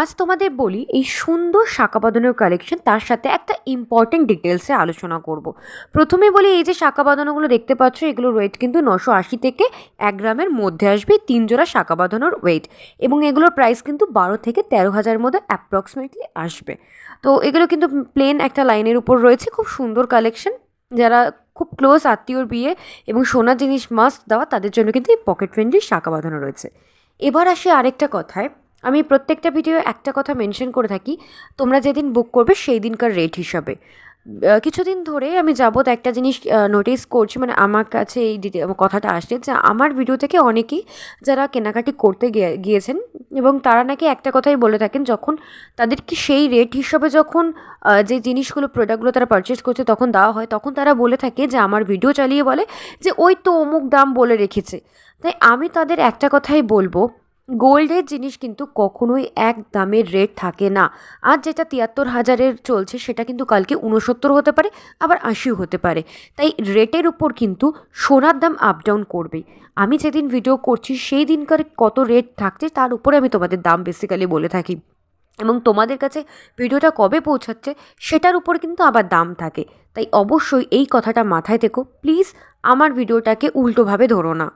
আজ তোমাদের বলি, এই সুন্দর শাঁখা কালেকশন তার সাথে একটা ইম্পর্টেন্ট ডিটেলসে আলোচনা করব। প্রথমে বলি, এই যে শাঁখা বাঁধানোগুলো দেখতে পাচ্ছ, এগুলোর ওয়েট কিন্তু নশো আশি থেকে এক গ্রামের মধ্যে আসবে তিন জোড়া শাঁখা বাঁধানোর ওয়েট এবং এগুলোর প্রাইস কিন্তু বারো থেকে তেরো হাজারের মধ্যে অ্যাপ্রক্সিমেটলি আসবে। তো এগুলো কিন্তু প্লেন একটা লাইনের উপর রয়েছে, খুব সুন্দর কালেকশন যারা খুব ক্লোজ আত্মীয়র বিয়ে এবং সোনার জিনিস মাস্ট দেওয়া, তাদের জন্য কিন্তু এই পকেট ফ্রেন্ডলি শাঁখা বাঁধানো রয়েছে। এবার আসে আরেকটা কথায় আমি প্রত্যেকটা ভিডিও একটা কথা মেনশন করে থাকি, তোমরা যেদিন বুক করবে সেই দিনকার রেট হিসাবে কিছুদিন ধরে আমি যাবত একটা জিনিস নোটিস করছি মানে আমার কাছে এই কথাটা আসছে যে আমার ভিডিও থেকে অনেকেই যারা কেনাকাটি করতে গিয়ে- গিয়েছেন এবং তারা নাকি একটা কথাই বলে থাকেন, যখন তাদেরকে সেই রেট হিসাবে যখন যে জিনিসগুলো প্রোডাক্টগুলো তারা পারচেস করছে তখন দেওয়া হয়, তখন তারা বলে থাকে যে আমার ভিডিও চালিয়ে বলে যে ওই তো অমুক দাম বলে রেখেছে। তাই আমি তাদের একটা কথাই বলব গোল্ডের জিনিস কিন্তু কখনোই এক দামের রেট থাকে না। আজ যেটা তিয়াত্তর হাজারের চলছে, সেটা কিন্তু কালকে উনসত্তর হতে পারে, আবার আশিও হতে পারে। তাই রেটের উপর কিন্তু সোনার দাম আপ ডাউন করবেই। আমি যেদিন ভিডিও করছি, সেই দিনকার কত রেট থাকছে, তার উপরে আমি তোমাদের দাম বেসিক্যালি বলে থাকি। এবং তোমাদের কাছে ভিডিওটা কবে পৌঁছাচ্ছে, সেটার উপর কিন্তু আবার দাম থাকে। তাই অবশ্যই এই কথাটা মাথায় থেকো প্লিজ আমার ভিডিওটাকে উল্টোভাবে ধরো না।